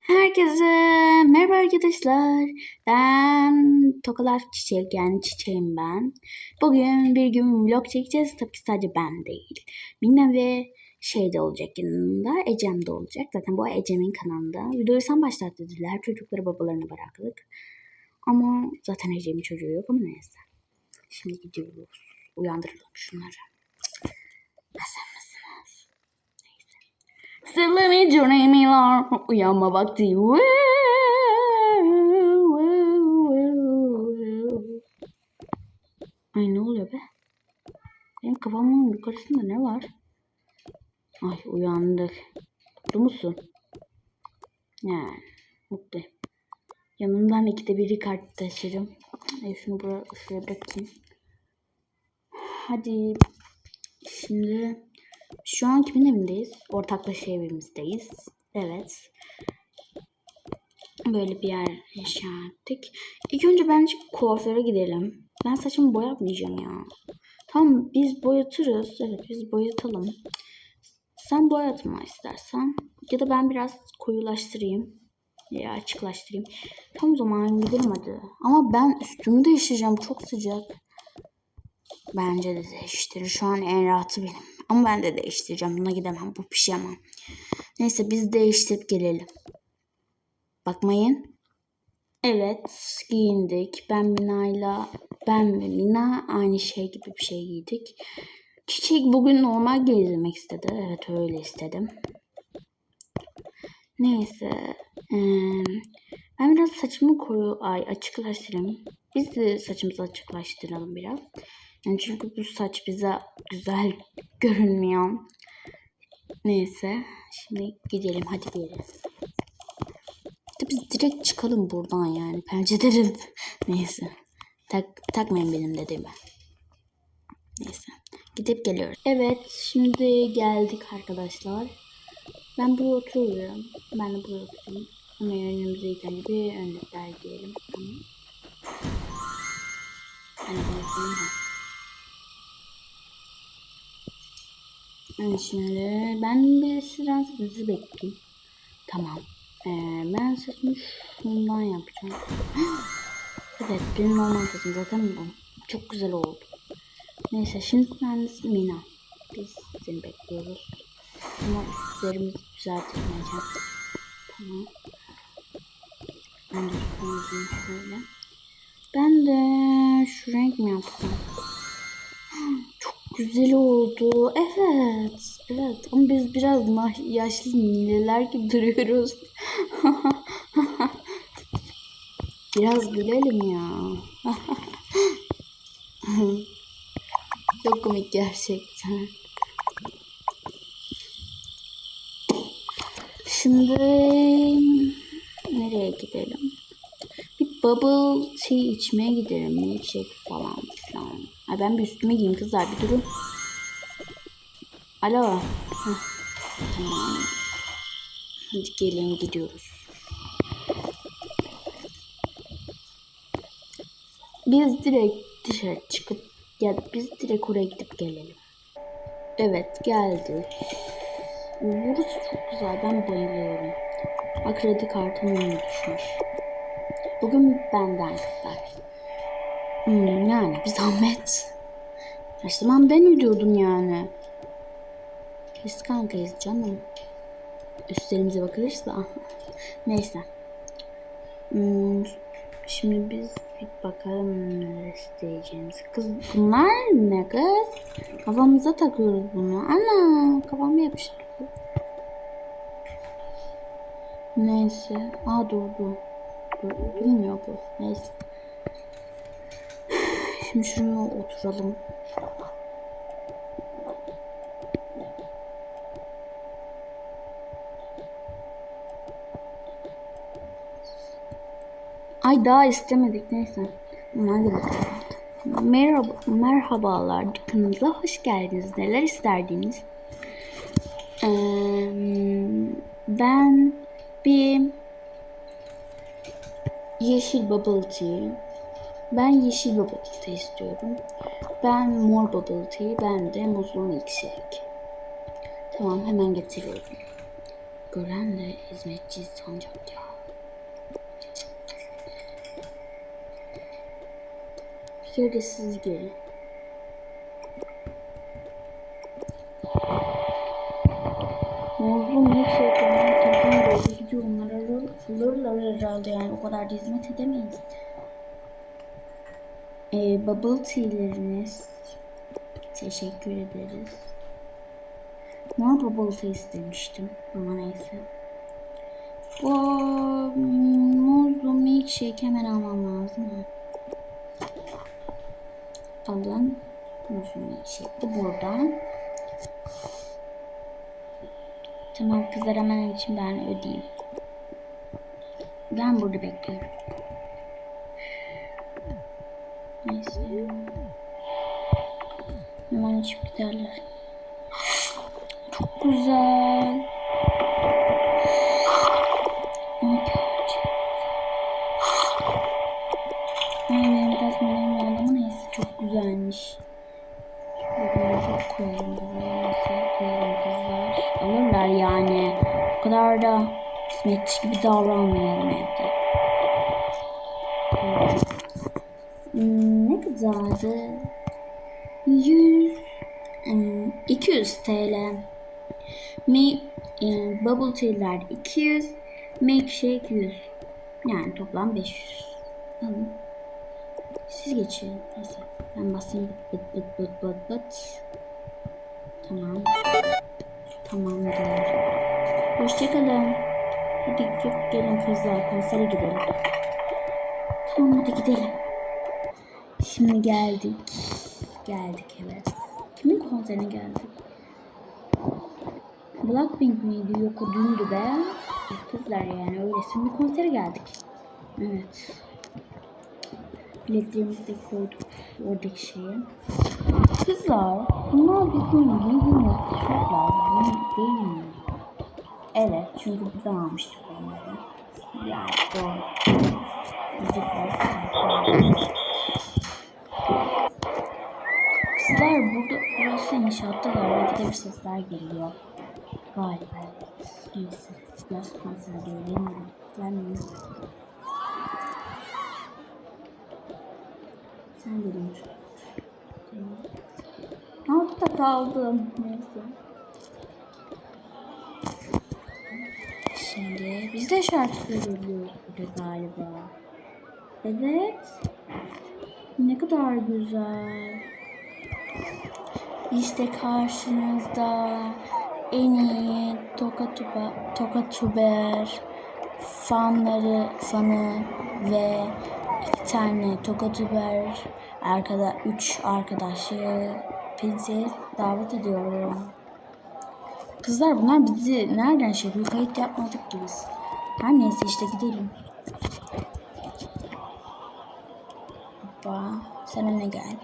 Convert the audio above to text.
Herkese merhaba arkadaşlar. Ben Tokalaf Çiçek yani çiçeğim ben. Bugün bir gün vlog çekeceğiz. Tabii ki sadece ben değil. Minna ve şey de olacak yanında. Ecem de olacak. Zaten bu Ecem'in kanalında. Videoyu sen başlat dediler. Çocukları babalarına bıraktık. Ama zaten Ecem'in çocuğu yok ama neyse. Şimdi gidiyoruz. Uyandıralım şunları. Hazır mısınız? Selami Cuneymiler uyanma vakti. Ay ne oluyor be? Benim kafamın yukarısında ne var? Ay uyandık. Mutlu musun? Yani mutluyum. Yanımdan ikide biri kart taşırım. Ay şunu buraya, şuraya bırakayım. Hadi. Şimdi şu an kimin evindeyiz? Ortaklaşa evimizdeyiz. Evet. Böyle bir yer inşa ettik. İlk önce bence kuaföre gidelim. Ben saçımı boyatmayacağım ya. Tamam biz boyatırız. Evet biz boyatalım. Sen boyatma istersen. Ya da ben biraz koyulaştırayım. Ya açıklaştırayım. Tam zaman gidelim hadi. Ama ben üstümü değiştireceğim. Çok sıcak. Bence de değiştirir. Şu an en rahatı benim. Ama ben de değiştireceğim. Buna gidemem. Bu pijama. Neyse biz değiştirip gelelim. Bakmayın. Evet giyindik. Ben Mina'yla ben ve Mina aynı şey gibi bir şey giydik. Çiçek bugün normal gezmek istedi. Evet öyle istedim. Neyse. eee, ben biraz saçımı koyu ay açıklaştırayım. Biz de saçımızı açıklaştıralım biraz. Yani çünkü bu saç bize güzel görünmüyor. Neyse. Şimdi gidelim hadi gidelim. İşte biz direkt çıkalım buradan yani. Pencereden. Neyse. Tak, takmayın benim dediğimi. Neyse. Gidip geliyoruz. Evet. Şimdi geldik arkadaşlar. Ben buraya oturuyorum. Ben de buraya oturayım. Ama önümüze ilk önce bir önlükler giyelim. Tamam. Bunu koyayım Şimdi ben bir sıra sizi bekleyeyim. Tamam. Ee, ben saçımı şundan yapacağım. evet benim normal saçım zaten bu. Çok güzel oldu. Neyse şimdi sen Mina. Biz seni bekliyoruz. Ama üstlerimizi düzeltmeyeceğim. Tamam. Ben de şöyle. Ben de şu renk mi yapsam? Güzel oldu. Evet. Evet. Ama biz biraz yaşlı nineler gibi duruyoruz. biraz gülelim ya. Çok komik gerçekten. Şimdi nereye gidelim? Bir bubble tea içmeye gidelim. Milkshake falan. Ay ben bir üstüme giyeyim kızlar bir durun. Alo. Heh, Tamam. Hadi gelin gidiyoruz. Biz direkt dışarı çıkıp ya biz direkt oraya gidip gelelim. Evet geldik. Burası çok güzel. Ben bayılıyorum. Bak kredi kartım düşmüş. Bugün benden kızlar. Hmm, yani bir zahmet. Zaman ben ödüyordum yani. Biz kankayız canım. Üstlerimize bakılırsa. Neyse. Hmm, şimdi biz bir bakalım neler isteyeceğimiz. Kız bunlar ne kız? Kafamıza takıyoruz bunu. Ana kafama yapıştı. Neyse. Aa durdu. Dur, Bilmiyor bu. Neyse. Şimdi şuraya oturalım. Ay daha istemedik neyse. Merhaba, merhabalar dükkanımıza hoş geldiniz. Neler isterdiniz? Ee, ben bir yeşil bubble tea. Ben yeşil bubble tea istiyorum. Ben mor bubble tea. Ben de muzlu milkshake. Tamam hemen getiriyorum. Gören de hizmetçi sanacak ya. De siz gelin. Şey yapıyor? Telefon böyle gidiyor. Onlar alır, alırlar herhalde yani. O kadar da hizmet edemeyiz. Ee, bubble tea'leriniz. Teşekkür ederiz. Ne bubble tea istemiştim ama neyse. Bu muzlu milkshake hemen almam lazım. Alın. Muzlu milkshake de buradan. Tamam kızlar hemen için ben ödeyeyim. Ben burada bekliyorum. Neyse. Hemen içip giderler. Çok güzel. Aynen biraz midem yandı ama neyse çok güzelmiş. Çok koyalım buraya. Nasıl koyalım kızlar? Alırlar yani. O kadar da hizmetçi gibi davranmayalım evde. Hmm, ne kadardı? 100 hmm, 200 TL. Mi, e, bubble tea'ler 200, milkshake 100. Yani toplam 500. Alın. Siz geçin. Neyse. Ben basayım bıt bıt bıt bıt bıt. Tamam. Tamamdır. Hoşçakalın. Hadi gelin kızlar konsere gidelim. Tamam hadi gidelim. Şimdi geldik. Geldik evet. Kimin konserine geldik? Blackpink miydi? Yok o dündü be. Kızlar yani öylesine bir konsere geldik. Evet. Biletlerimizi de koyduk oradaki şeye. Kızlar, bunlar bizim yeni tişörtler değil mi? Evet, çünkü buradan almıştık onları. Yani doğru. Müzikler Kızlar burada burası inşaatta galiba bir de bir sesler geliyor. Galiba. Neyse. Biraz konser geliyor. Gelmiyor. Sen de dur. Altta kaldım. Neyse. Şimdi biz de şarkı söylüyoruz galiba. Evet. Ne kadar güzel. İşte karşınızda en iyi Tokatuba, Tokatuber fanları, fanı ve iki tane Tokatuber arkada üç arkadaşı bizi davet ediyorum. Kızlar bunlar bizi nereden şey yapıyor? Kayıt yapmadık ki biz. Her neyse işte gidelim. Hoppa. Sen öne gel.